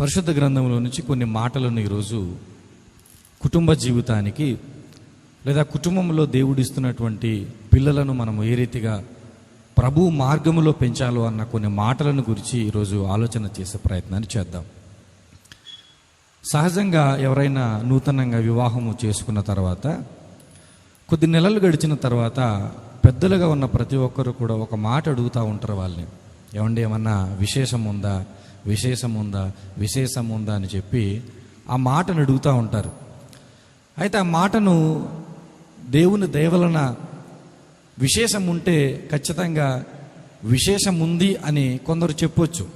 పరిశుద్ధ గ్రంథంలో నుంచి కొన్ని మాటలను ఈరోజు కుటుంబ జీవితానికి లేదా కుటుంబంలో దేవుడిస్తున్నటువంటి పిల్లలను మనం ఏ రీతిగా ప్రభు మార్గములో పెంచాలో అన్న కొన్ని మాటలను గురించి ఈరోజు ఆలోచన చేసే ప్రయత్నాన్ని చేద్దాం. సహజంగా ఎవరైనా నూతనంగా వివాహము చేసుకున్న తర్వాత కొద్ది నెలలు గడిచిన తర్వాత పెద్దలుగా ఉన్న ప్రతి ఒక్కరు కూడా ఒక మాట అడుగుతూ ఉంటారు వాళ్ళని. ఏమండి ఏమన్నా విశేషం ఉందా? విశేషం ఉందా విశేషం ఉందా అని చెప్పి ఆ మాటను అడుగుతూ ఉంటారు. అయితే ఆ మాటను దేవుని దయవలన విశేషం ఉంటే ఖచ్చితంగా విశేషం ఉంది అని కొందరు చెప్పొచ్చు.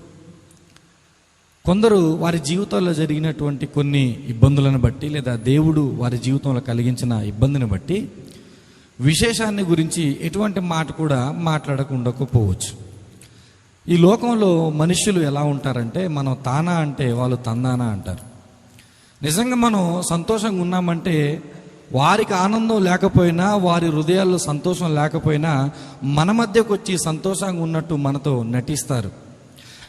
కొందరు వారి జీవితంలో జరిగినటువంటి కొన్ని ఇబ్బందులను బట్టి లేదా దేవుడు వారి జీవితంలో కలిగించిన ఇబ్బందిని బట్టి విశేషాన్ని గురించి ఎటువంటి మాట కూడా మాట్లాడకుండా పోవచ్చు. ఈ లోకంలో మనుషులు ఎలా ఉంటారంటే మనం తానా అంటే వాళ్ళు తందానా అంటారు. నిజంగా మనం సంతోషంగా ఉన్నామంటే వారికి ఆనందం లేకపోయినా వారి హృదయాల్లో సంతోషం లేకపోయినా మన మధ్యకు వచ్చి సంతోషంగా ఉన్నట్టు మనతో నటిస్తారు.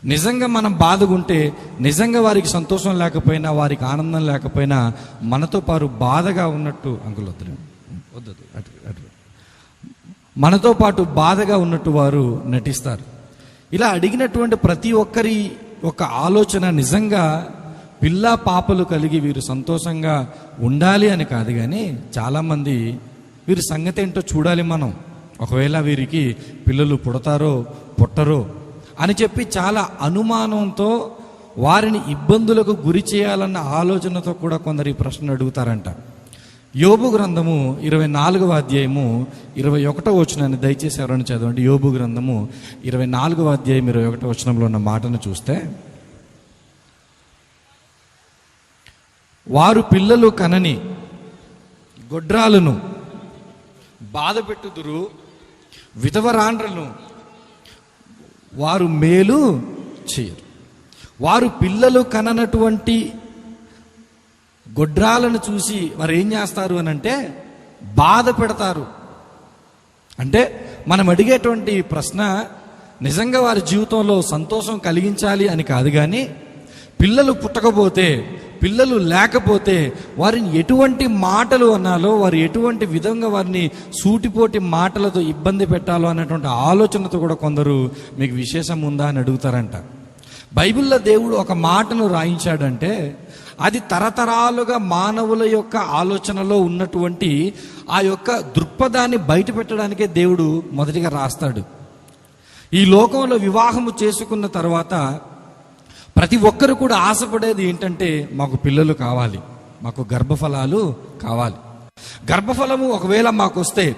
నిజంగా మనం బాధగుంటే నిజంగా వారికి సంతోషం లేకపోయినా వారికి ఆనందం లేకపోయినా మనతో పాటు బాధగా ఉన్నట్టు అంకులొద్దు వద్దు వద్దు అటు అటు. మనతో పాటు బాధగా ఉన్నట్టు వారు నటిస్తారు. ఇలా అడిగినటువంటి ప్రతి ఒక్కరి ఒక ఆలోచన నిజంగా పిల్ల పాపలు కలిగి వీరు సంతోషంగా ఉండాలి అని కాదు కానీ చాలామంది వీరి సంగతి ఏంటో చూడాలి మనం. ఒకవేళ వీరికి పిల్లలు పుడతారో పుట్టరో అని చెప్పి చాలా అనుమానంతో వారిని ఇబ్బందులకు గురి చేయాలన్న ఆలోచనతో కూడా కొందరు ఈ ప్రశ్న అడుగుతారంట. యోబు గ్రంథము ఇరవై నాలుగవ అధ్యాయము ఇరవై ఒకటో వచనాన్ని దయచేసి ఎవరైనా చదవండి. యోబు గ్రంథము ఇరవై నాలుగవ అధ్యాయం ఇరవై ఒకటో వచనంలో ఉన్న మాటను చూస్తే వారు పిల్లలు కనని గొడ్రాలను బాధపెట్టుదురు విధవరాండ్రలను వారు మేలు చేయరు. వారు పిల్లలు కననటువంటి గొడ్రాలను చూసి వారు ఏం చేస్తారు అని అంటే బాధ పెడతారు. అంటే మనం అడిగేటువంటి ప్రశ్న నిజంగా వారి జీవితంలో సంతోషం కలిగించాలి అని కాదు కానీ పిల్లలు పుట్టకపోతే పిల్లలు లేకపోతే వారిని ఎటువంటి మాటలు అనాలో వారు ఎటువంటి విధంగా వారిని సూటిపోటి మాటలతో ఇబ్బంది పెట్టాలో అనేటువంటి ఆలోచనతో కూడా కొందరు మీకు విశేషం ఉందా అని అడుగుతారంట. బైబిల్లో దేవుడు ఒక మాటను రాయించాడంటే అది తరతరాలుగా మానవుల యొక్క ఆలోచనలో ఉన్నటువంటి ఆ యొక్క దృక్పథాన్ని బయట పెట్టడానికే దేవుడు మొదటిగా రాస్తాడు. ఈ లోకంలో వివాహము చేసుకున్న తర్వాత ప్రతి ఒక్కరు కూడా ఆశపడేది ఏంటంటే మాకు పిల్లలు కావాలి మాకు గర్భఫలాలు కావాలి. గర్భఫలము ఒకవేళ మాకు వస్తే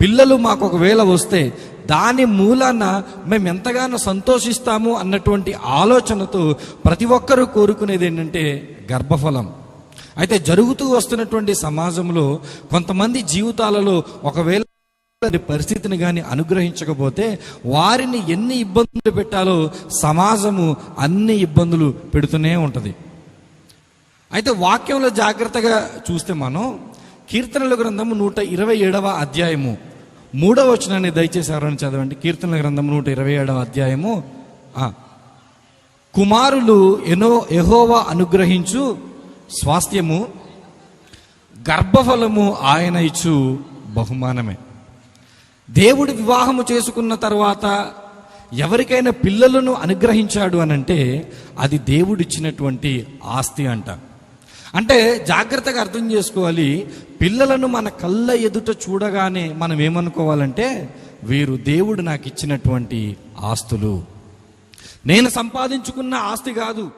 పిల్లలు మాకు ఒకవేళ వస్తే దాని మూలాన మేము ఎంతగానో సంతోషిస్తాము అన్నటువంటి ఆలోచనతో ప్రతి ఒక్కరూ కోరుకునేది ఏంటంటే గర్భఫలం. అయితే జరుగుతూ వస్తున్నటువంటి సమాజంలో కొంతమంది జీవితాలలో ఒకవేళ పరిస్థితిని కానీ అనుగ్రహించకపోతే వారిని ఎన్ని ఇబ్బందులు పెట్టాలో సమాజము అన్ని ఇబ్బందులు పెడుతూనే ఉంటుంది. అయితే వాక్యంలో జాగ్రత్తగా చూస్తే మనం కీర్తనల గ్రంథము నూట ఇరవై ఏడవ అధ్యాయము మూడవ వచనాన్ని దయచేసి ఎవరైనా చదవండి. కీర్తనల గ్రంథం నూట ఇరవై ఏడవ అధ్యాయము. కుమారులు ఎనో ఎహోవా అనుగ్రహించు స్వాస్థ్యము గర్భఫలము ఆయన ఇచ్చు బహుమానమే. దేవుడు వివాహము చేసుకున్న తర్వాత ఎవరికైనా పిల్లలను అనుగ్రహించాడు అనంటే అది దేవుడిచ్చినటువంటి ఆస్తి అంట. అంటే జాగ్రత్తగా అర్థం చేసుకోవాలి. పిల్లలను మన కళ్ళ ఎదుట చూడగానే మనం ఏమనుకోవాలంటే వీరు దేవుడు నాకు ఇచ్చినటువంటి ఆస్తులు. నేను సంపాదించుకున్న ఆస్తి కాదు.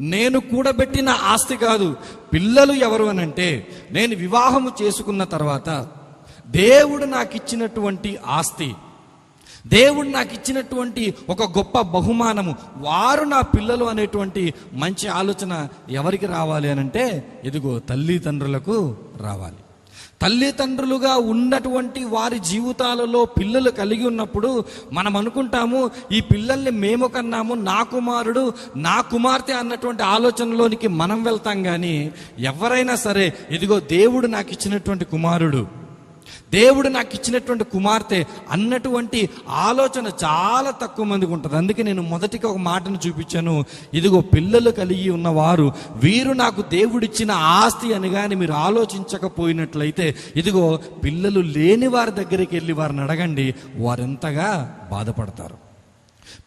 నేను కూడబెట్టిన ఆస్తి కాదు. పిల్లలు ఎవరు అనంటే నేను వివాహము చేసుకున్న తర్వాత దేవుడు నాకు ఇచ్చినటువంటి ఆస్తి దేవుడు నాకు ఇచ్చినటువంటి ఒక గొప్ప బహుమానము. వారు నా పిల్లలు అనేటువంటి మంచి ఆలోచన ఎవరికి రావాలి అనంటే ఇదిగో తల్లిదండ్రులకు రావాలి. తల్లిదండ్రులుగా ఉన్నటువంటి వారి జీవితాలలో పిల్లలు కలిగి ఉన్నప్పుడు మనం అనుకుంటాము ఈ పిల్లల్ని మేము కన్నాము నా కుమారుడు నా కుమార్తె అన్నటువంటి ఆలోచనలోనికి మనం వెళ్తాం కానీ ఎవరైనా సరే ఇదిగో దేవుడు నాకు ఇచ్చినటువంటి కుమారుడు దేవుడు నాకు ఇచ్చినటువంటి కుమార్తె అన్నటువంటి ఆలోచన చాలా తక్కువ మందికి ఉంటుంది. అందుకే నేను మొదటిగా ఒక మాటను చూపించాను. ఇదిగో పిల్లలు కలిగి ఉన్నవారు వీరు నాకు దేవుడిచ్చిన ఆస్తి అని కానీ మీరు ఆలోచించకపోయినట్లయితే ఇదిగో పిల్లలు లేని వారి దగ్గరికి వెళ్ళి వారిని అడగండి వారెంతగా బాధపడతారు.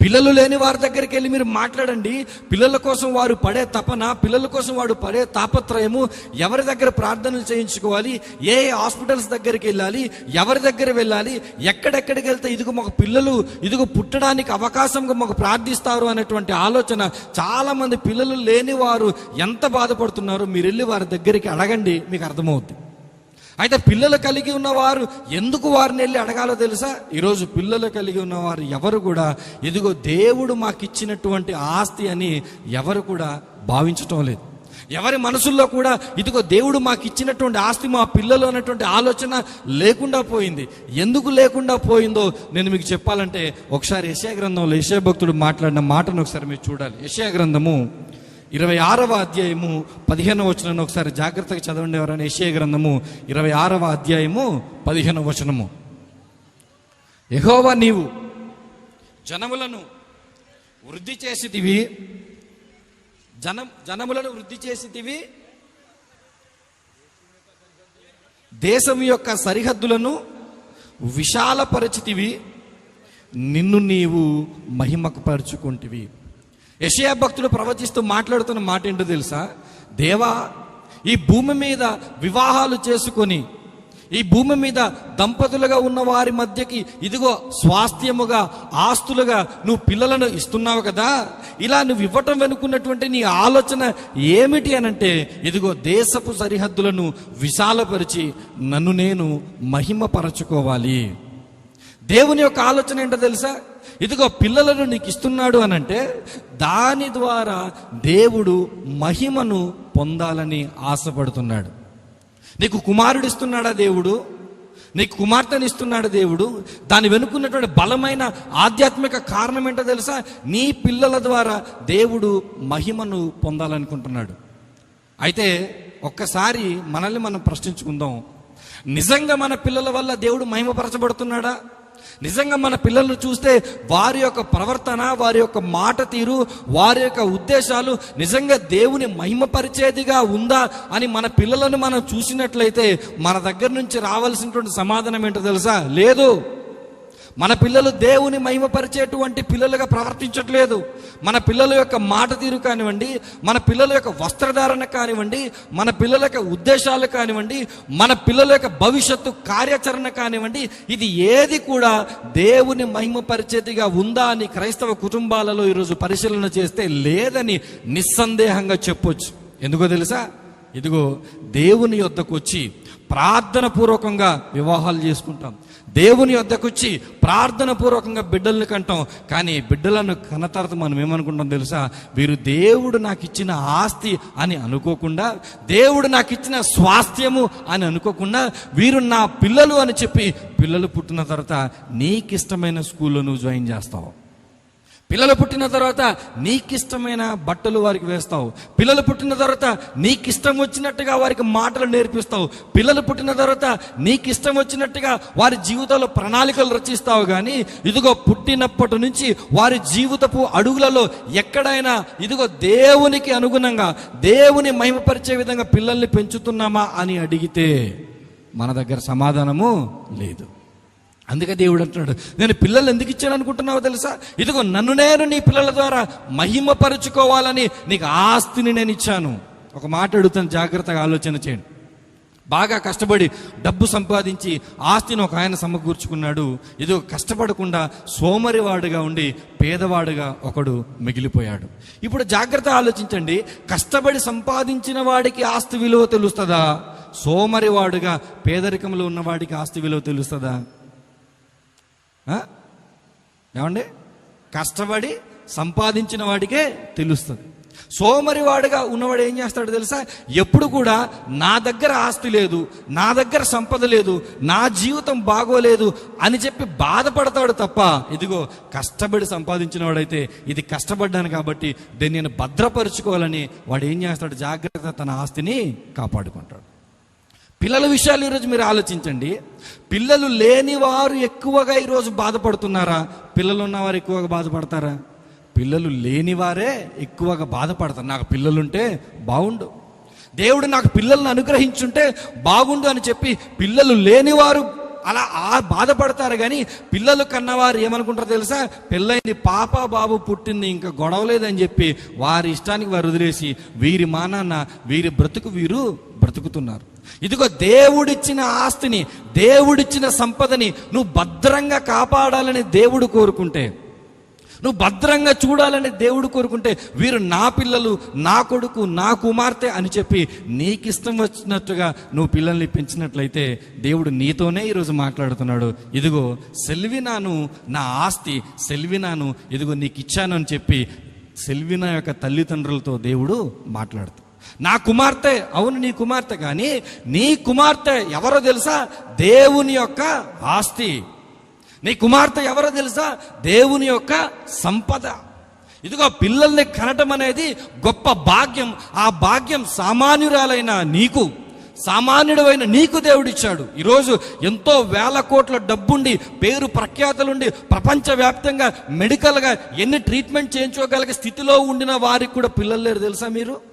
పిల్లలు లేని వారి దగ్గరికి వెళ్ళి మీరు మాట్లాడండి. పిల్లల కోసం వారు పడే తపన పిల్లల కోసం వాడు పడే తాపత్రయము ఎవరి దగ్గర ప్రార్థనలు చేయించుకోవాలి? ఏ హాస్పిటల్స్ దగ్గరికి వెళ్ళాలి? ఎవరి దగ్గర వెళ్ళాలి? ఎక్కడెక్కడికి వెళ్తే ఇదిగో మాకు పిల్లలు ఇదిగో పుట్టడానికి అవకాశంగా మాకు ప్రార్థిస్తారు అనేటువంటి ఆలోచన చాలా మంది పిల్లలు లేని వారు ఎంత బాధపడుతున్నారో మీరు వెళ్ళి వారి దగ్గరికి అడగండి మీకు అర్థమవుద్ది. అయితే పిల్లలు కలిగి ఉన్నవారు ఎందుకు వారిని వెళ్ళి అడగాలో తెలుసా? ఈరోజు పిల్లలు కలిగి ఉన్నవారు ఎవరు కూడా ఇదిగో దేవుడు మాకు ఇచ్చినటువంటి ఆస్తి అని ఎవరు కూడా భావించటం లేదు. ఎవరి మనసుల్లో కూడా ఇదిగో దేవుడు మాకు ఇచ్చినటువంటి ఆస్తి మా పిల్లలు అనేటువంటి ఆలోచన లేకుండా పోయింది. ఎందుకు లేకుండా పోయిందో నేను మీకు చెప్పాలంటే ఒకసారి యశయ గ్రంథంలో యశయ భక్తుడు మాట్లాడిన మాటను ఒకసారి మీరు చూడాలి. యశయ గ్రంథము ఇరవై ఆరవ అధ్యాయము పదిహేనవ వచనం ఒకసారి జాగ్రత్తగా చదవండి ఎవరైనా యశయ గ్రంథము ఇరవై ఆరవ అధ్యాయము పదిహేనవ వచనము. యెహోవా నీవు జనములను వృద్ధి చేసితివి జనం జనములను వృద్ధి చేసితివి దేశం యొక్క సరిహద్దులను విశాలపరచితివి నిన్ను నీవు మహిమకు పరుచుకుంటివి. యషయా భక్తుడు ప్రవచిస్తూ మాట్లాడుతున్న మాట ఏంటో తెలుసా? దేవా ఈ భూమి మీద వివాహాలు చేసుకొని ఈ భూమి మీద దంపతులుగా ఉన్న వారి మధ్యకి ఇదిగో స్వాస్థ్యముగా ఆస్తులుగా నువ్వు పిల్లలను ఇస్తున్నావు కదా? ఇలా నువ్వు ఇవ్వటం వెనుకున్నటువంటి నీ ఆలోచన ఏమిటి అనంటే ఇదిగో దేశపు సరిహద్దులను విశాలపరిచి నన్ను నేను మహిమపరచుకోవాలి. దేవుని యొక్క ఆలోచన ఏంటో తెలుసా? ఇదిగో పిల్లలను నీకు ఇస్తున్నాడు అని అంటే దాని ద్వారా దేవుడు మహిమను పొందాలని ఆశపడుతున్నాడు. నీకు కుమారుడు ఇస్తున్నాడా దేవుడు? నీకు కుమార్తెని ఇస్తున్నాడు దేవుడు? దాని వెనుకున్నటువంటి బలమైన ఆధ్యాత్మిక కారణం ఏంటో తెలుసా? నీ పిల్లల ద్వారా దేవుడు మహిమను పొందాలనుకుంటున్నాడు. అయితే ఒక్కసారి మనల్ని మనం ప్రశ్నించుకుందాం. నిజంగా మన పిల్లల వల్ల దేవుడు మహిమపరచబడుతున్నాడా? నిజంగా మన పిల్లలను చూస్తే వారి యొక్క ప్రవర్తన వారి యొక్క మాట తీరు వారి యొక్క ఉద్దేశాలు నిజంగా దేవుని మహిమపరిచేదిగా ఉందా అని మన పిల్లలను మనం చూసినట్లయితే మన దగ్గర నుంచి రావాల్సినటువంటి సమాధానం ఏంటో తెలుసా? లేదు. మన పిల్లలు దేవుని మహిమపరిచేటువంటి పిల్లలుగా ప్రవర్తించట్లేదు. మన పిల్లల యొక్క మాట తీరు కానివ్వండి మన పిల్లల యొక్క వస్త్రధారణ కానివ్వండి మన పిల్లల యొక్క ఉద్దేశాలు కానివ్వండి మన పిల్లల యొక్క భవిష్యత్తు కార్యాచరణ కానివ్వండి ఇది ఏది కూడా దేవుని మహిమపరిచేదిగా ఉందా అని క్రైస్తవ కుటుంబాలలో ఈరోజు పరిశీలన చేస్తే లేదని నిస్సందేహంగా చెప్పొచ్చు. ఎందుకో తెలుసా? ఇదిగో దేవుని యొద్దకు వచ్చి ప్రార్థన పూర్వకంగా వివాహాలు చేసుకుంటాం. దేవుని వద్దకు వచ్చి ప్రార్థన పూర్వకంగా బిడ్డల్ని కంటాం. కానీ బిడ్డలను కన్న తర్వాత మనం ఏమనుకుంటాం తెలుసా? వీరు దేవుడు నాకు ఇచ్చిన ఆస్తి అని అనుకోకుండా దేవుడు నాకు ఇచ్చిన స్వాస్థ్యము అని అనుకోకుండా వీరు నా పిల్లలు అని చెప్పి పిల్లలు పుట్టిన తర్వాత నీకిష్టమైన స్కూల్లో నువ్వు జాయిన్ చేస్తావు. పిల్లలు పుట్టిన తర్వాత నీకిష్టమైన బట్టలు వారికి వేస్తావు. పిల్లలు పుట్టిన తర్వాత నీకిష్టం వచ్చినట్టుగా వారికి మాటలు నేర్పిస్తావు. పిల్లలు పుట్టిన తర్వాత నీకిష్టం వచ్చినట్టుగా వారి జీవితంలో ప్రణాళికలు రచిస్తావు కానీ ఇదిగో పుట్టినప్పటి నుంచి వారి జీవితపు అడుగులలో ఎక్కడైనా ఇదిగో దేవునికి అనుగుణంగా దేవుని మహిమపరిచే విధంగా పిల్లల్ని పెంచుతున్నామా అని అడిగితే మన దగ్గర సమాధానము లేదు. అందుకే దేవుడు అంటున్నాడు నేను పిల్లలు ఎందుకు ఇచ్చాను అనుకుంటున్నావో తెలుసా? ఇదిగో నన్ను నేను నీ పిల్లల ద్వారా మహిమపరుచుకోవాలని నీకు ఆస్తిని నేను ఇచ్చాను. ఒక మాట అడుగుతాను జాగ్రత్తగా ఆలోచన చేయండి. బాగా కష్టపడి డబ్బు సంపాదించి ఆస్తిని ఒక ఆయన సమకూర్చుకున్నాడు. ఇది కష్టపడకుండా సోమరివాడుగా ఉండి పేదవాడుగా ఒకడు మిగిలిపోయాడు. ఇప్పుడు జాగ్రత్త ఆలోచించండి కష్టపడి సంపాదించిన వాడికి ఆస్తి విలువ తెలుస్తుందా? సోమరివాడుగా పేదరికంలో ఉన్నవాడికి ఆస్తి విలువ తెలుస్తుందా? ఏమండి? కష్టపడి సంపాదించిన వాడికే తెలుస్తుంది. సోమరివాడుగా ఉన్నవాడు ఏం చేస్తాడు తెలుసా? ఎప్పుడు కూడా నా దగ్గర ఆస్తి లేదు నా దగ్గర సంపద లేదు నా జీవితం బాగోలేదు అని చెప్పి బాధపడతాడు తప్ప ఇదిగో కష్టపడి సంపాదించిన వాడైతే ఇది కష్టపడ్డాను కాబట్టి దీన్ని నేను భద్రపరుచుకోవాలని వాడు ఏం చేస్తాడు? జాగ్రత్త తన ఆస్తిని కాపాడుకుంటాడు. పిల్లల విషయాలు ఈరోజు మీరు ఆలోచించండి. పిల్లలు లేని వారు ఎక్కువగా ఈరోజు బాధపడుతున్నారా? పిల్లలు ఉన్నవారు ఎక్కువగా బాధపడతారా? పిల్లలు లేని వారే ఎక్కువగా బాధపడతారు. నాకు పిల్లలుంటే బాగుండు దేవుడు నాకు పిల్లల్ని అనుగ్రహించుంటే బాగుండు అని చెప్పి పిల్లలు లేనివారు అలా ఆ బాధపడతారు కానీ పిల్లలు కన్నవారు ఏమనుకుంటారో తెలుసా? పెళ్ళైంది పాప బాబు పుట్టింది ఇంకా గొడవలేదని చెప్పి వారి ఇష్టానికి వారు వదిలేసి వీరి మానాన్న వీరి బ్రతుకు వీరు బ్రతుకుతున్నారు. ఇదిగో దేవుడిచ్చిన ఆస్తిని దేవుడిచ్చిన సంపదని నువ్వు భద్రంగా కాపాడాలని దేవుడు కోరుకుంటే నువ్వు భద్రంగా చూడాలని దేవుడు కోరుకుంటే వీరు నా పిల్లలు నా కొడుకు నా కుమార్తె అని చెప్పి నీకు ఇష్టం వచ్చినట్టుగా నువ్వు పిల్లల్ని పెంచినట్లయితే దేవుడు నీతోనే ఈరోజు మాట్లాడుతున్నాడు. ఇదిగో సెల్వినాను నా ఆస్తి సెల్వినాను ఇదిగో నీకు ఇచ్చాను అని చెప్పి సెల్వినా యొక్క తల్లిదండ్రులతో దేవుడు మాట్లాడుతాడు నా కుమార్తె అవును నీ కుమార్తె కానీ నీ కుమార్తె ఎవరో తెలుసా? దేవుని యొక్క ఆస్తి. నీ కుమార్తె ఎవరో తెలుసా? దేవుని యొక్క సంపద. ఇదిగో పిల్లల్ని కనటం అనేది గొప్ప భాగ్యం. ఆ భాగ్యం సామాన్యురాలైన నీకు సామాన్యుడైన నీకు దేవుడిచ్చాడు. ఈరోజు ఎంతో వేల కోట్ల డబ్బుండి పేరు ప్రఖ్యాతలుండి ప్రపంచవ్యాప్తంగా మెడికల్గా ఎన్ని ట్రీట్మెంట్ చేయించుకోగలిగే స్థితిలో ఉండిన వారికి కూడా పిల్లలు లేరు. తెలుసా మీరు?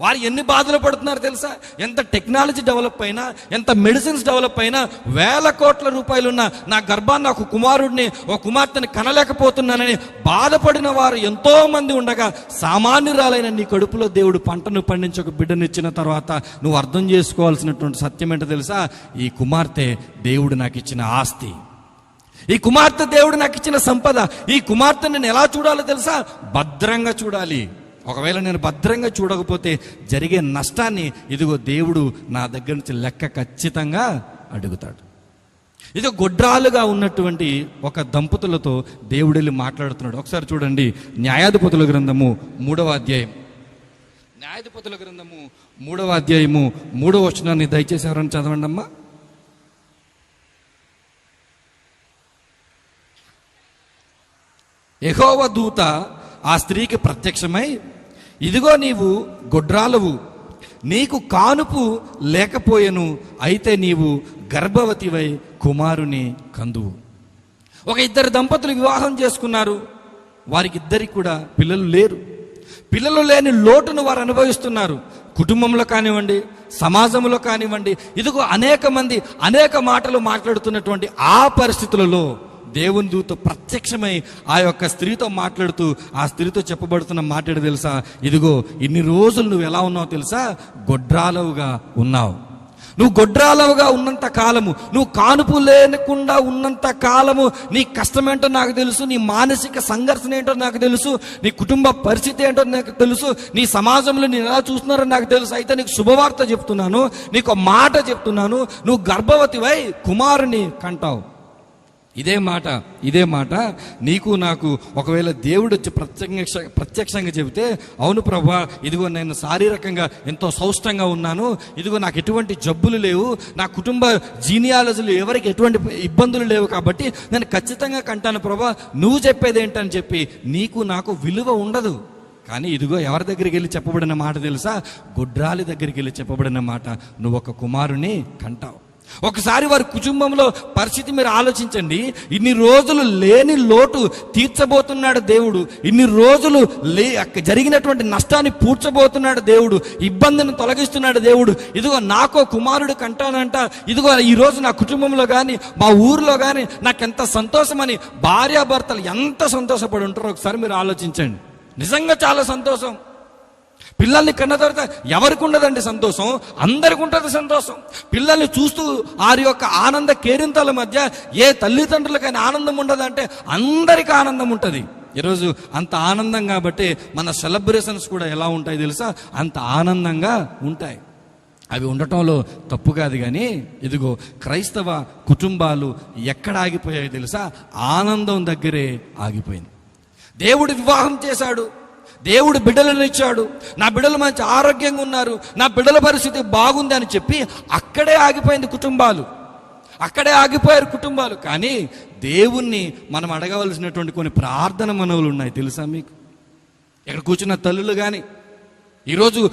వారు ఎన్ని బాధలు పడుతున్నారు తెలుసా? ఎంత టెక్నాలజీ డెవలప్ అయినా ఎంత మెడిసిన్స్ డెవలప్ అయినా వేల కోట్ల రూపాయలున్న నా గర్భాన్ని ఒక కుమారుడిని ఒక కుమార్తెని కనలేకపోతున్నానని బాధపడిన వారు ఎంతో మంది ఉండగా సామాన్యురాలైన నీ కడుపులో దేవుడు పంటను పండించి ఒక బిడ్డనిచ్చిన తర్వాత నువ్వు అర్థం చేసుకోవాల్సినటువంటి సత్యం ఏంటో తెలుసా? ఈ కుమార్తె దేవుడు నాకు ఇచ్చిన ఆస్తి. ఈ కుమార్తె దేవుడు నాకు ఇచ్చిన సంపద. ఈ కుమార్తె నేను ఎలా చూడాలో తెలుసా? భద్రంగా చూడాలి. ఒకవేళ నేను భద్రంగా చూడకపోతే జరిగే నష్టాన్ని ఇదిగో దేవుడు నా దగ్గర నుంచి లెక్క ఖచ్చితంగా అడుగుతాడు. ఇది గొడ్రాలుగా ఉన్నటువంటి ఒక దంపతులతో దేవుడు వెళ్ళి మాట్లాడుతున్నాడు. ఒకసారి చూడండి న్యాయాధిపతుల గ్రంథము మూడవ అధ్యాయం. న్యాయాధిపతుల గ్రంథము మూడవ అధ్యాయము మూడవ వచనాన్ని దయచేసి ఎవరైనా చదవండి అమ్మా. యహోవ దూత ఆ స్త్రీకి ప్రత్యక్షమై ఇదిగో నీవు గొడ్రాలవు నీకు కానుపు లేకపోయెను అయితే నీవు గర్భవతివై కుమారుని కందువు. ఒక ఇద్దరు దంపతులు వివాహం చేసుకున్నారు. వారికి ఇద్దరికి కూడా పిల్లలు లేరు. పిల్లలు లేని లోటును వారు అనుభవిస్తున్నారు. కుటుంబంలో కానివ్వండి సమాజంలో కానివ్వండి ఇదిగో అనేక మంది అనేక మాటలు మాట్లాడుతున్నటువంటి ఆ పరిస్థితులలో దేవుని దూత ప్రత్యక్షమై ఆ యొక్క స్త్రీతో మాట్లాడుతూ ఆ స్త్రీతో చెప్పబడుతున్న మాట్లాడు తెలుసా? ఇదిగో ఇన్ని రోజులు నువ్వు ఎలా ఉన్నావు తెలుసా? గొడ్రాలవుగా ఉన్నావు. నువ్వు గొడ్రాలవుగా ఉన్నంత కాలము నువ్వు కానుపు లేకుండా ఉన్నంత కాలము నీ కష్టమేంటో నాకు తెలుసు నీ మానసిక సంఘర్షణ ఏంటో నాకు తెలుసు నీ కుటుంబ పరిస్థితి ఏంటో నాకు తెలుసు నీ సమాజంలో నేను ఎలా చూస్తున్నారో నాకు తెలుసు. అయితే నీకు శుభవార్త చెప్తున్నాను నీకు ఒక మాట చెప్తున్నాను నువ్వు గర్భవతివై కుమారుని కంటావు. ఇదే మాట ఇదే మాట. నీకు నాకు ఒకవేళ దేవుడు వచ్చి ప్రత్యక్ష ప్రత్యక్షంగా చెబితే అవును ప్రభా ఇదిగో నేను శారీరకంగా ఎంతో సౌష్టంగా ఉన్నాను. ఇదిగో నాకు ఎటువంటి జబ్బులు లేవు. నా కుటుంబ జీనియాలజీలు ఎవరికి ఎటువంటి ఇబ్బందులు లేవు కాబట్టి నేను ఖచ్చితంగా కంటాను ప్రభా. నువ్వు చెప్పేది ఏంటని చెప్పి నీకు నాకు విలువ ఉండదు. కానీ ఇదిగో ఎవరి దగ్గరికి వెళ్ళి చెప్పబడిన మాట తెలుసా? గుడ్రాలి దగ్గరికి వెళ్ళి చెప్పబడిన మాట. నువ్వు ఒక కుమారుని కంటావు. ఒకసారి వారి కుటుంబంలో పరిస్థితి మీరు ఆలోచించండి. ఇన్ని రోజులు లేని లోటు తీర్చబోతున్నాడు దేవుడు. ఇన్ని రోజులు లే జరిగినటువంటి నష్టాన్ని పూడ్చబోతున్నాడు దేవుడు. ఇబ్బందిని తొలగిస్తున్నాడు దేవుడు. ఇదిగో నాకో కుమారుడు కంటానంట. ఇదిగో ఈరోజు నా కుటుంబంలో కానీ మా ఊర్లో కానీ నాకెంత సంతోషమని భార్యాభర్తలు ఎంత సంతోషపడి ఉంటారో ఒకసారి మీరు ఆలోచించండి. నిజంగా చాలా సంతోషం. పిల్లల్ని కన్న తర్వాత ఎవరికి ఉండదండి సంతోషం? అందరికి ఉంటుంది సంతోషం. పిల్లల్ని చూస్తూ వారి యొక్క ఆనంద కేరింతల మధ్య ఏ తల్లిదండ్రులకైనా ఆనందం ఉండదంటే అందరికి ఆనందం ఉంటుంది ఈరోజు అంత ఆనందం కాబట్టి మన సెలబ్రేషన్స్ కూడా ఎలా ఉంటాయి తెలుసా? అంత ఆనందంగా ఉంటాయి. అవి ఉండటంలో తప్పు కాదు కానీ ఇదిగో క్రైస్తవ కుటుంబాలు ఎక్కడ ఆగిపోయాయి తెలుసా? ఆనందం దగ్గరే ఆగిపోయింది. దేవుడు వివాహం చేశాడు. దేవుడు బిడ్డలను ఇచ్చాడు. నా బిడ్డలు మంచి ఆరోగ్యంగా ఉన్నారు. నా బిడ్డల పరిస్థితి బాగుంది అని చెప్పి అక్కడే ఆగిపోయింది కుటుంబాలు. అక్కడే ఆగిపోయారు కుటుంబాలు. కానీ దేవుణ్ణి మనం అడగవలసినటువంటి కొన్ని ప్రార్థన మనవులు ఉన్నాయి తెలుసా మీకు? ఇక్కడ కూర్చున్న తల్లులు కానీ ఈరోజు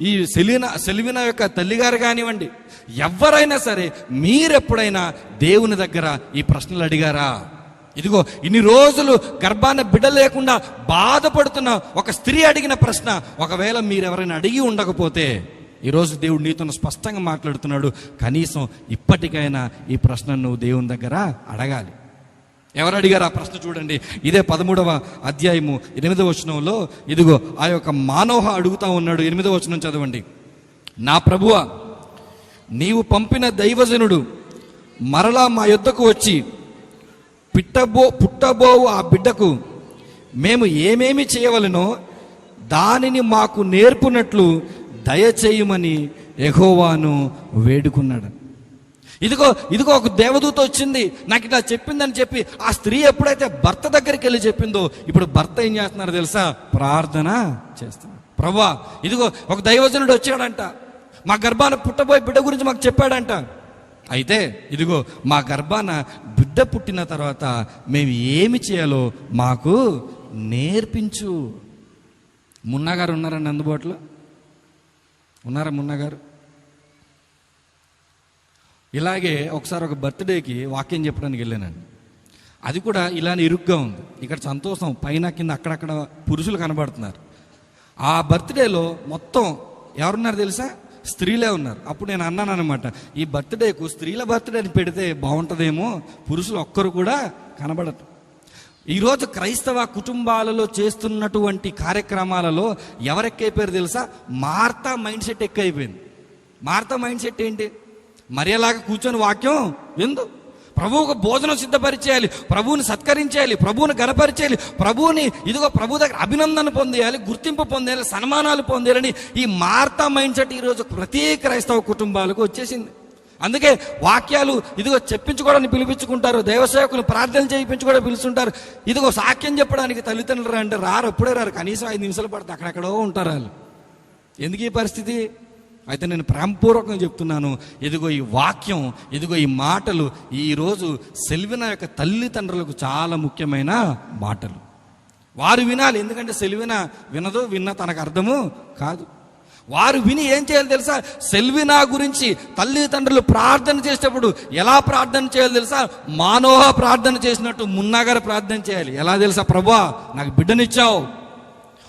ఈ సెలిన సెలివిన యొక్క తల్లిగారు కానివ్వండి ఎవరైనా సరే మీరెప్పుడైనా దేవుని దగ్గర ఈ ప్రశ్నలు అడిగారా? ఇదిగో ఇన్ని రోజులు గర్భాన బిడ్డ లేకుండా బాధపడుతున్న ఒక స్త్రీ అడిగిన ప్రశ్న ఒకవేళ మీరు ఎవరైనా అడిగి ఉండకపోతే ఈరోజు దేవుడు నీతో స్పష్టంగా మాట్లాడుతున్నాడు కనీసం ఇప్పటికైనా ఈ ప్రశ్న నువ్వు దేవుని దగ్గర అడగాలి. ఎవరు అడిగారు ఆ ప్రశ్న చూడండి. ఇదే పదమూడవ అధ్యాయము ఎనిమిదవ వచనంలో ఇదిగో ఆ యొక్క మానోహ అడుగుతా ఉన్నాడు ఎనిమిదవ వచనం చదవండి. నా ప్రభువ నీవు పంపిన దైవజనుడు మరలా మా యొద్దకు వచ్చి పిట్టబో పుట్టబోవు ఆ బిడ్డకు. మేము ఏమేమి చేయవలనో దానిని మాకు నేర్పునట్లు దయచేయమని ఎహోవాను వేడుకున్నాడు. ఇదిగో ఇదిగో ఒక దేవదూత వచ్చింది. నాకు ఇట్లా చెప్పిందని చెప్పి ఆ స్త్రీ ఎప్పుడైతే భర్త దగ్గరికి వెళ్ళి చెప్పిందో ఇప్పుడు భర్త ఏం చేస్తున్నారు తెలుసా? ప్రార్థన చేస్తున్నారు. ప్రవ్వా ఇదిగో ఒక దైవజనుడు వచ్చాడంట. మా గర్భాన పుట్టబోయే బిడ్డ గురించి మాకు చెప్పాడంట. అయితే ఇదిగో మా గర్భాన బిడ్డ పుట్టిన తర్వాత మేము ఏమి చేయాలో మాకు నేర్పించు. మున్నగారు ఉన్నారండి అందుబాటులో ఉన్నారా మున్నగారు? ఇలాగే ఒకసారి ఒక బర్త్డేకి వాక్యం చెప్పడానికి వెళ్ళానండి. అది కూడా ఇలానే ఇరుగ్గా ఉంది. ఇక్కడ సంతోషం పైన కింద అక్కడక్కడ పురుషులు కనబడుతున్నారు. ఆ బర్త్డేలో మొత్తం ఎవరున్నారు తెలుసా? స్త్రీలే ఉన్నారు. అప్పుడు నేను అన్నాను అనమాట ఈ బర్త్డేకు స్త్రీల బర్త్డే అని పెడితే బాగుంటుందేమో పురుషులు ఒక్కరు కూడా కనబడరు. ఈరోజు క్రైస్తవ కుటుంబాలలో చేస్తున్నటువంటి కార్యక్రమాలలో ఎవరెక్కైపోయారు తెలుసా? మార్తా మైండ్ సెట్ ఎక్కువైపోయింది. మార్తా మైండ్ సెట్ ఏంటి? మరి కూర్చొని వాక్యం ఎందు ప్రభువుకు భోజనం సిద్ధపరిచేయాలి ప్రభువుని సత్కరించేయాలి ప్రభువుని గనపరిచేయాలి ప్రభువుని ఇదిగో ప్రభు దగ్గర అభినందన పొందేయాలి గుర్తింపు పొందేయాలి సన్మానాలు పొందేయాలని ఈ మార్తా మైండ్ సెట్ ఈరోజు ప్రతి క్రైస్తవ కుటుంబాలకు వచ్చేసింది. అందుకే వాక్యాలు ఇదిగో చెప్పించుకోవడానికి పిలిపించుకుంటారు దైవసేవకులు ప్రార్థన చేయించుకోవడానికి పిలుస్తుంటారు. ఇదిగో సాక్యం చెప్పడానికి తల్లిదండ్రులు అంటే రారు అప్పుడే రారు కనీసం ఐదు నిమిషాలు పడితే అక్కడెక్కడో ఉంటారు వాళ్ళు. ఎందుకు ఈ పరిస్థితి? అయితే నేను ప్రేమపూర్వకంగా చెప్తున్నాను ఇదిగో ఈ వాక్యం ఇదిగో ఈ మాటలు ఈరోజు సెల్విన యొక్క తల్లిదండ్రులకు చాలా ముఖ్యమైన మాటలు. వారు వినాలి ఎందుకంటే సెల్విన వినదు విన్న తనకు అర్థము కాదు. వారు విని ఏం చేయాలి తెలుసా? సెల్వినా గురించి తల్లిదండ్రులు ప్రార్థన చేసేటప్పుడు ఎలా ప్రార్థన చేయాలి తెలుసా? మానోహ ప్రార్థన చేసినట్టు మున్నాగారు ప్రార్థన చేయాలి. ఎలా తెలుసా? ప్రభా నాకు బిడ్డనిచ్చావు.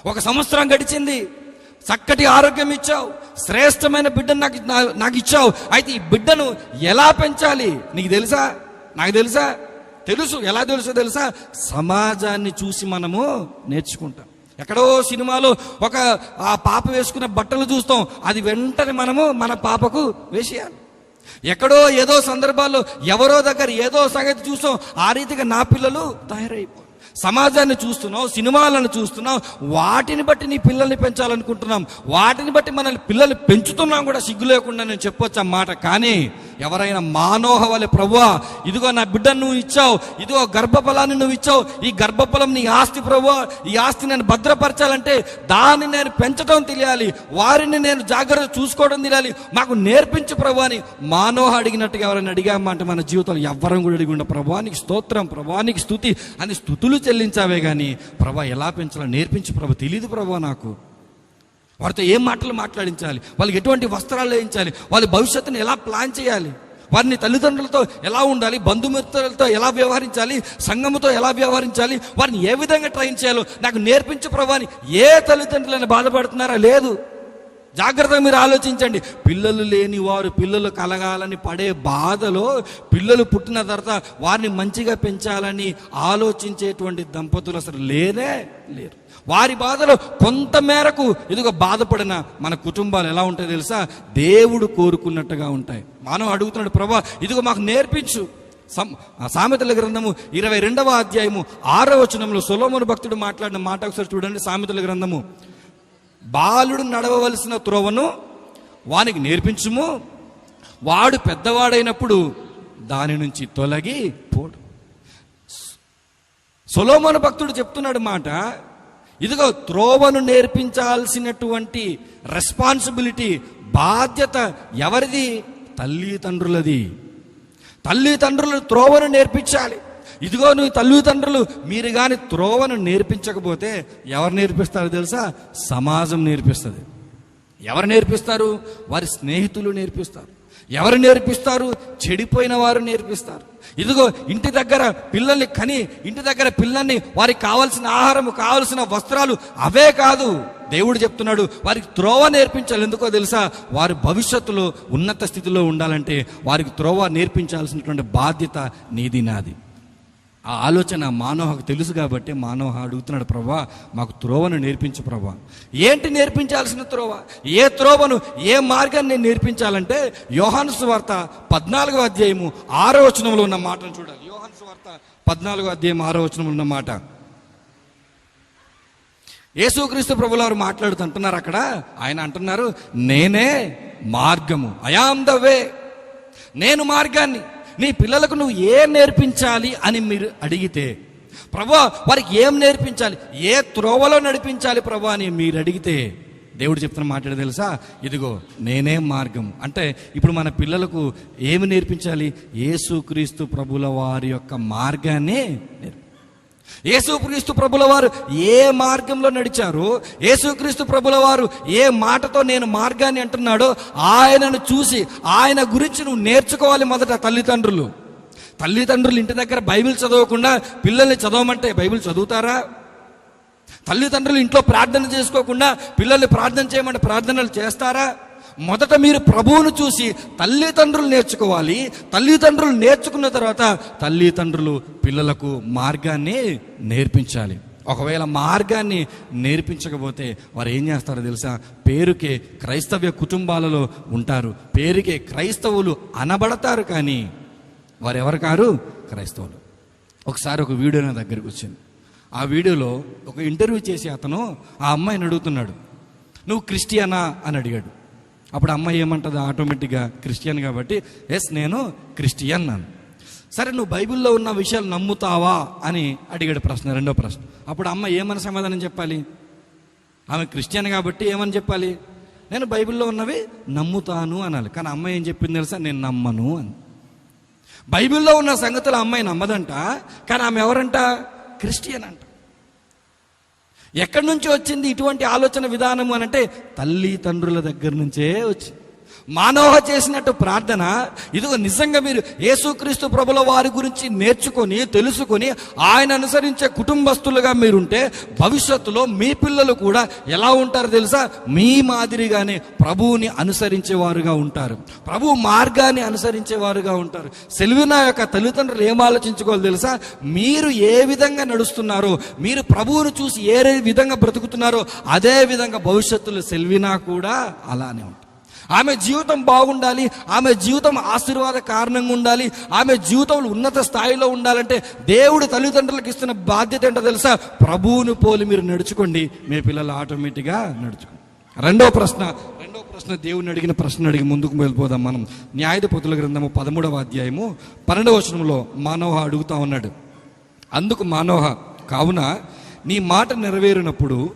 ఒక సంవత్సరం గడిచింది. చక్కటి ఆరోగ్యం ఇచ్చావు. శ్రేష్టమైన బిడ్డను నాకు నా- నాకు ఇచ్చావు. అయితే ఈ బిడ్డను ఎలా పెంచాలి? నీకు తెలుసా? నాకు తెలుసా? తెలుసు. ఎలా తెలుసో తెలుసా? సమాజాన్ని చూసి మనము నేర్చుకుంటాం. ఎక్కడో సినిమాలో ఒక ఆ పాప వేసుకున్న బట్టలు చూస్తాం. అది వెంటనే మనము మన పాపకు వేసేయాలి. ఎక్కడో ఏదో సందర్భాల్లో ఎవరో దగ్గర ఏదో సంగతి చూస్తాం. ఆ రీతిగా నా పిల్లలు తయారైపో సమాజాన్ని చూస్తున్నాం సినిమాలను చూస్తున్నాం వాటిని బట్టి నీ పిల్లల్ని పెంచాలనుకుంటున్నాం. వాటిని బట్టి మనల్ని పిల్లల్ని పెంచుతున్నాం కూడా సిగ్గు లేకుండా నేను చెప్పొచ్చు ఆ మాట? కానీ ఎవరైనా మానోహ వలె ప్రభువా ఇదిగో నా బిడ్డను నువ్వు ఇచ్చావు ఇదిగో గర్భఫలాన్ని నువ్వు ఇచ్చావు ఈ గర్భఫలం నీ ఆస్తి ప్రభువా ఈ ఆస్తి నేను భద్రపరచాలంటే దాన్ని నేను పెంచడం తెలియాలి వారిని నేను జాగ్రత్త చూసుకోవడం తెలియాలి మాకు నేర్పించు ప్రభు అని మానోహ అడిగినట్టుగా ఎవరైనా అడిగామంటే మన జీవితంలో ఎవ్వరం కూడా అడిగి ఉండ ప్రభానికి స్తోత్రం ప్రభానికి స్థుతి అని స్థుతులు చెల్లించావే కానీ ప్రభా ఎలా పెంచాలో నేర్పించు ప్రభు తెలియదు ప్రభా నాకు. వారితో ఏం మాటలు మాట్లాడించాలి? వాళ్ళకి ఎటువంటి వస్త్రాలు వేయించాలి? వాళ్ళ భవిష్యత్తుని ఎలా ప్లాన్ చేయాలి? వారిని తల్లిదండ్రులతో ఎలా ఉండాలి? బంధుమిత్రులతో ఎలా వ్యవహరించాలి? సంఘముతో ఎలా వ్యవహరించాలి? వారిని ఏ విధంగా ట్రైన్ చేయాలో? నాకు నేర్పించు ప్రభు ఏ తల్లిదండ్రులైనా బాధపడుతున్నారా? లేదు. జాగ్రత్తగా మీరు ఆలోచించండి. పిల్లలు లేని వారు పిల్లలు కలగాలని పడే బాధలో పిల్లలు పుట్టిన తర్వాత వారిని మంచిగా పెంచాలని ఆలోచించేటువంటి దంపతులు అసలు లేనే లేరు. వారి బాధలో కొంత మేరకు ఇదిగో బాధపడిన మన కుటుంబాలు ఎలా ఉంటాయో తెలుసా? దేవుడు కోరుకున్నట్టుగా ఉంటాయి. మనం అడుగుతున్నాడు ప్రభా ఇదిగో మాకు నేర్పించు. సం- సామెతల గ్రంథము ఇరవై రెండవ అధ్యాయము ఆరో వచనంలో సొలోమోను భక్తుడు మాట్లాడిన మాట ఒకసారి చూడండి సామెతల గ్రంథము. బాలుడు నడవవలసిన త్రోవను వానికి నేర్పించుము. వాడు పెద్దవాడైనప్పుడు దాని నుంచి తొలగి పోడు. సొలోమోను భక్తుడు చెప్తున్నాడు మాట ఇదిగో త్రోవను నేర్పించాల్సినటువంటి రెస్పాన్సిబిలిటీ బాధ్యత ఎవరిది? తల్లిదండ్రులది. తల్లిదండ్రులు త్రోవను నేర్పించాలి. ఇదిగో నువ్వు తల్లిదండ్రులు మీరు కానీ త్రోవను నేర్పించకపోతే ఎవరు నేర్పిస్తారు తెలుసా? సమాజం నేర్పిస్తుంది. ఎవరు నేర్పిస్తారు? వారి స్నేహితులు నేర్పిస్తారు. ఎవరు నేర్పిస్తారు? చెడిపోయిన వారు నేర్పిస్తారు. ఇదిగో ఇంటి దగ్గర పిల్లల్ని కని ఇంటి దగ్గర పిల్లల్ని వారికి కావాల్సిన ఆహారం కావలసిన వస్త్రాలు అవే కాదు. దేవుడు చెప్తున్నాడు వారికి త్రోవ నేర్పించాలి. ఎందుకో తెలుసా? వారి భవిష్యత్తులో ఉన్నత స్థితిలో ఉండాలంటే వారికి త్రోవ నేర్పించాల్సినటువంటి బాధ్యత నీది నాది. ఆ ఆలోచన మానవకు తెలుసు కాబట్టి మానవ అడుగుతున్నాడు ప్రభా మాకు త్రోవను నేర్పించు ప్రభా. ఏంటి నేర్పించాల్సిన త్రోవ? ఏ త్రోవను ఏ మార్గాన్ని నేను నేర్పించాలంటే యోహాను సువార్త పద్నాలుగో అధ్యాయము ఆరో వచనంలో ఉన్న మాటను చూడాలి. యోహాను సువార్త పద్నాలుగో అధ్యాయం ఆరో వచనంలో ఉన్న మాట. యేసుక్రీస్తు ప్రభులవారు మాట్లాడుతుంటున్నారు అక్కడ. ఆయన అంటున్నారు నేనే మార్గము. ఐఆమ్ ద వే నేను మార్గాన్ని. నీ పిల్లలకు నువ్వు ఏం నేర్పించాలి అని మీరు అడిగితే ప్రభా వారికి ఏం నేర్పించాలి? ఏ త్రోవలో నడిపించాలి ప్రభా? అని మీరు అడిగితే దేవుడు చెప్తున్న మాట తెలుసా? ఇదిగో నేనే మార్గం. అంటే ఇప్పుడు మన పిల్లలకు ఏమి నేర్పించాలి? యేసుక్రీస్తు ప్రభుల వారి యొక్క మార్గాన్ని నేర్పి యేసుక్రీస్తు ప్రభుల వారు ఏ మార్గంలో నడిచారు? యేసుక్రీస్తు ప్రభుల వారు ఏ మాటతో నేను మార్గాన్ని అంటున్నాడో ఆయనను చూసి ఆయన గురించి నువ్వు నేర్చుకోవాలి మొదట తల్లిదండ్రులు. తల్లిదండ్రులు ఇంటి దగ్గర బైబిల్ చదవకుండా పిల్లల్ని చదవమంటే బైబిల్ చదువుతారా? తల్లిదండ్రులు ఇంట్లో ప్రార్థన చేసుకోకుండా పిల్లల్ని ప్రార్థన చేయమంటే ప్రార్థనలు చేస్తారా? మొదట మీరు ప్రభువును చూసి తల్లిదండ్రులు నేర్చుకోవాలి. తల్లిదండ్రులు నేర్చుకున్న తర్వాత తల్లిదండ్రులు పిల్లలకు మార్గాన్ని నేర్పించాలి. ఒకవేళ మార్గాన్ని నేర్పించకపోతే వారు ఏం చేస్తారో తెలుసా? పేరుకే క్రైస్తవ్య కుటుంబాలలో ఉంటారు. పేరుకే క్రైస్తవులు అనబడతారు కానీ వారు ఎవరు కారు? క్రైస్తవులు. ఒకసారి ఒక వీడియో నా దగ్గరికి వచ్చింది. ఆ వీడియోలో ఒక ఇంటర్వ్యూ చేసి అతను ఆ అమ్మాయిని అడుగుతున్నాడు. నువ్వు క్రిస్టియనా? అని అడిగాడు. అప్పుడు అమ్మాయి ఏమంటుంది? ఆటోమేటిక్గా క్రిస్టియన్ కాబట్టి ఎస్ నేను క్రిస్టియన్ అన్నాను. సరే నువ్వు బైబిల్లో ఉన్న విషయాలు నమ్ముతావా? అని అడిగాడు ప్రశ్న రెండో ప్రశ్న. అప్పుడు అమ్మ ఏమని సమాధానం చెప్పాలి? ఆమె క్రిస్టియన్ కాబట్టి ఏమని చెప్పాలి? నేను బైబిల్లో ఉన్నవి నమ్ముతాను అనాలి. కానీ అమ్మాయి ఏం చెప్పింది తెలుసా? నేను నమ్మను అని. బైబిల్లో ఉన్న సంగతులు అమ్మాయి నమ్మదంట కానీ ఆమె ఎవరంట? క్రిస్టియన్ అంట. ఎక్కడి నుంచి వచ్చింది ఇటువంటి ఆలోచన విధానము అని అంటే తల్లిదండ్రుల దగ్గర నుంచే వచ్చింది. మానవ చేసినట్టు ప్రార్థన ఇదిగో నిజంగా మీరు యేసుక్రీస్తు ప్రభుల వారి గురించి నేర్చుకొని తెలుసుకొని ఆయన అనుసరించే కుటుంబస్తులుగా మీరుంటే భవిష్యత్తులో మీ పిల్లలు కూడా ఎలా ఉంటారో తెలుసా? మీ మాదిరిగానే ప్రభువుని అనుసరించేవారుగా ఉంటారు. ప్రభు మార్గాన్ని అనుసరించేవారుగా ఉంటారు. సెల్వినా యొక్క తల్లిదండ్రులు ఏం ఆలోచించుకోవాలి తెలుసా? మీరు ఏ విధంగా నడుస్తున్నారో మీరు ప్రభువును చూసి ఏ విధంగా బ్రతుకుతున్నారో అదే విధంగా భవిష్యత్తులో సెల్వినా కూడా అలానే ఉంటుంది ఆమె జీవితం బాగుండాలి ఆమె జీవితం ఆశీర్వాద కారణంగా ఉండాలి ఆమె జీవితంలో ఉన్నత స్థాయిలో ఉండాలంటే దేవుడు తల్లిదండ్రులకు ఇస్తున్న బాధ్యత ఏంటో తెలుసా? ప్రభువును పోలి మీరు నడుచుకోండి. మీ పిల్లలు ఆటోమేటిక్గా నడుచుకోండి రెండో ప్రశ్న రెండో ప్రశ్న దేవుని అడిగిన ప్రశ్న అడిగి ముందుకు వెళ్ళిపోదాం మనం. న్యాయధిపతుల గ్రంథము పదమూడవ అధ్యాయము పన్నెండవ వచనంలో మానవ అడుగుతా ఉన్నాడు. అందుకు మానోహ కావున నీ మాట నెరవేరినప్పుడు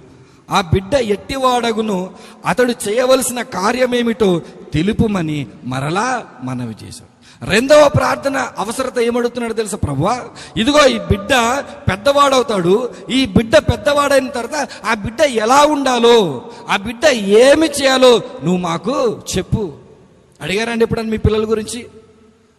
ఆ బిడ్డ ఎట్టివాడగును అతడు చేయవలసిన కార్యమేమిటో తెలుపుమని మరలా మనవి చేశాడు. రెండవ ప్రార్థన అవసరత ఏమడుతున్నాడు తెలుసా ప్రభువా? ఇదిగో ఈ బిడ్డ పెద్దవాడవుతాడు ఈ బిడ్డ పెద్దవాడైన తర్వాత ఆ బిడ్డ ఎలా ఉండాలో ఆ బిడ్డ ఏమి చేయాలో నువ్వు మాకు చెప్పు. అడిగారండి ఎప్పుడన్నా మీ పిల్లల గురించి?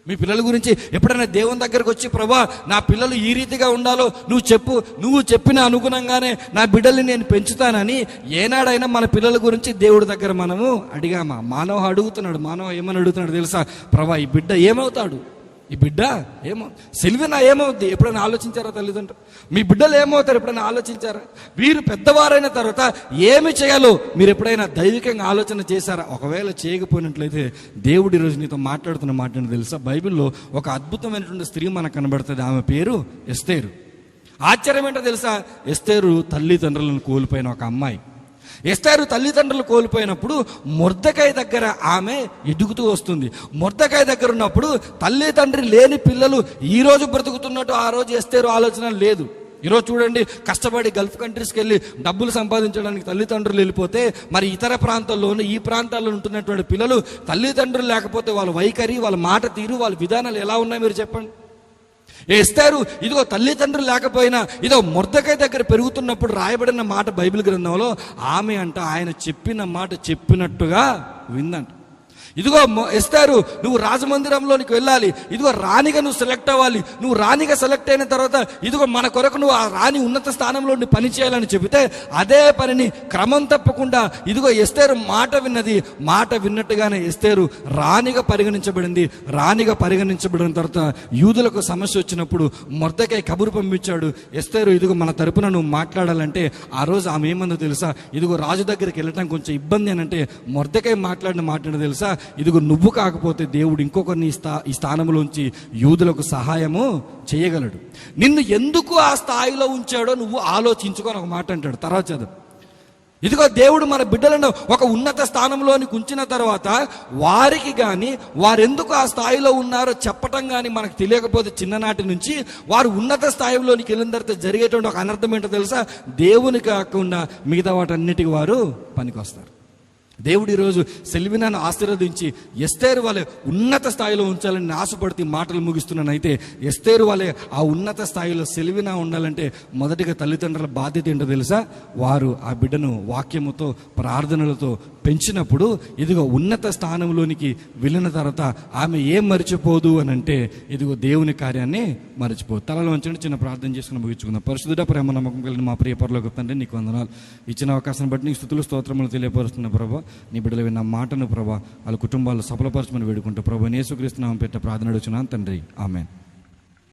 మీ పిల్లల గురించి ఎప్పుడైనా దేవుని దగ్గరకు వచ్చి ప్రభా నా పిల్లలు ఈ రీతిగా ఉండాలో నువ్వు చెప్పు నువ్వు చెప్పిన అనుగుణంగానే నా బిడ్డల్ని నేను పెంచుతానని ఏనాడైనా మన పిల్లల గురించి దేవుడి దగ్గర మనము అడిగామా? మానవ అడుగుతున్నాడు మానవ ఏమని అడుగుతున్నాడు తెలుసా? ప్రభా ఈ బిడ్డ ఏమవుతాడు? ఈ బిడ్డ ఏమో సెల్వినా ఏమవుద్ది? ఎప్పుడైనా ఆలోచించారా తల్లిదండ్రులు? మీ బిడ్డలు ఏమవుతారు? ఎప్పుడైనా ఆలోచించారా? వీరు పెద్దవారైన తర్వాత ఏమి చేయాలో మీరు ఎప్పుడైనా దైవికంగా ఆలోచన చేశారా? ఒకవేళ చేయకపోయినట్లయితే దేవుడు ఈరోజు నీతో మాట్లాడుతున్న మాట తెలుసా? బైబిల్లో ఒక అద్భుతమైనటువంటి స్త్రీ మనకు కనబడుతుంది. ఆమె పేరు ఎస్తేరు. ఆశ్చర్యం ఏంటో తెలుసా? ఎస్తేరు తల్లిదండ్రులను కోల్పోయిన ఒక అమ్మాయి. ఎస్తారు తల్లిదండ్రులు కోల్పోయినప్పుడు ముర్దకాయ దగ్గర ఆమె ఎదుగుతూ వస్తుంది. ముర్దకాయ దగ్గర ఉన్నప్పుడు తల్లిదండ్రి లేని పిల్లలు ఈ రోజు బ్రతుకుతున్నట్టు ఆ రోజు ఎస్తారు ఆలోచన లేదు. ఈరోజు చూడండి కష్టపడి గల్ఫ్ కంట్రీస్కి వెళ్ళి డబ్బులు సంపాదించడానికి తల్లిదండ్రులు వెళ్ళిపోతే మరి ఇతర ప్రాంతాల్లోనూ ఈ ప్రాంతాల్లో ఉంటున్నటువంటి పిల్లలు తల్లిదండ్రులు లేకపోతే వాళ్ళ వైఖరి వాళ్ళ మాట తీరు వాళ్ళ విధానాలు ఎలా ఉన్నాయి మీరు చెప్పండి. ఎస్తారు ఇదిగో తల్లిదండ్రులు లేకపోయినా ఇదో ముర్దకాయ దగ్గర పెరుగుతున్నప్పుడు రాయబడిన మాట బైబిల్ గ్రంథంలో ఆమె అంట ఆయన చెప్పిన మాట చెప్పినట్టుగా విందంట. ఇదిగో ఎస్తారు నువ్వు రాజమందిరంలోనికి వెళ్ళాలి. ఇదిగో రాణిగా నువ్వు సెలెక్ట్ అవ్వాలి. నువ్వు రాణిగా సెలెక్ట్ అయిన తర్వాత ఇదిగో మన కొరకు నువ్వు ఆ రాణి ఉన్నత స్థానంలో నువ్వు పని చేయాలని చెబితే అదే పనిని క్రమం తప్పకుండా ఇదిగో ఎస్తేరు మాట విన్నది. మాట విన్నట్టుగానే ఎస్తేరు రాణిగా పరిగణించబడింది. రాణిగా పరిగణించబడిన తర్వాత యూదులకు సమస్య వచ్చినప్పుడు మొర్దకై కబురు పంపించాడు. ఎస్తేరు ఇదిగో మన తరపున నువ్వు మాట్లాడాలంటే ఆ రోజు ఆమె ఏమందో తెలుసా? ఇదిగో రాజు దగ్గరికి వెళ్ళటం కొంచెం ఇబ్బంది అని అంటే మొర్దకై మాట్లాడిన మాట తెలుసా? తెలుసా? ఇదిగో నువ్వు కాకపోతే దేవుడు ఇంకొకరిని స్థా ఈ స్థానంలోంచి యూదులకు సహాయము చేయగలడు. నిన్ను ఎందుకు ఆ స్థాయిలో ఉంచాడో నువ్వు ఆలోచించుకొని ఒక మాట అంటాడు. తర్వాత చదువు. ఇదిగో దేవుడు మన బిడ్డలను ఒక ఉన్నత స్థానంలోనికి ఉంచిన తర్వాత వారికి కానీ వారెందుకు ఆ స్థాయిలో ఉన్నారో చెప్పటం కానీ మనకు తెలియకపోతే చిన్ననాటి నుంచి వారు ఉన్నత స్థాయిలోనికి వెళ్ళిన తర్వాత జరిగేటువంటి ఒక అనర్థం ఏంటో తెలుసా? దేవుని కాకుండా మిగతా వాటన్నిటికీ వారు పనికొస్తారు. దేవుడు ఈరోజు సెల్వినాను ఆశీర్వదించి ఎస్తేరు వాళ్ళే ఉన్నత స్థాయిలో ఉంచాలని ఆశపడితే మాటలు ముగిస్తున్నాను అయితే ఎస్తేరు వాళ్ళే ఆ ఉన్నత స్థాయిలో సెల్వినా ఉండాలంటే మొదటిగా తల్లిదండ్రుల బాధ్యత ఏంటో తెలుసా? వారు ఆ బిడ్డను వాక్యముతో ప్రార్థనలతో పెంచినప్పుడు ఇదిగో ఉన్నత స్థానంలోనికి వెళ్ళిన తర్వాత ఆమె ఏం మర్చిపోదు అని అంటే ఇదిగో దేవుని కార్యాన్ని మర్చిపోదు తలలో ఉంచండి చిన్న ప్రార్థన చేసుకుని ముగించుకుందాం. పరిశుద్ధ ప్రేమ నమ్మకం కలిగిన మా ప్రియ పరలోకి తండ్రి నీకు వందనాలు. ఇచ్చిన అవకాశం బట్టి నీకు స్థుతులు స్తోత్రములు తెలియపరుస్తున్న ప్రభా నీ బిడ్డలు విన్న మాటను ప్రభా వాళ్ళ కుటుంబాలు సఫలపరచమని వేడుకుంటూ ప్రభా యేసుక్రీస్తునామం పెట్ట ప్రార్థన అడుగుతున్నాను తండ్రి. ఆమె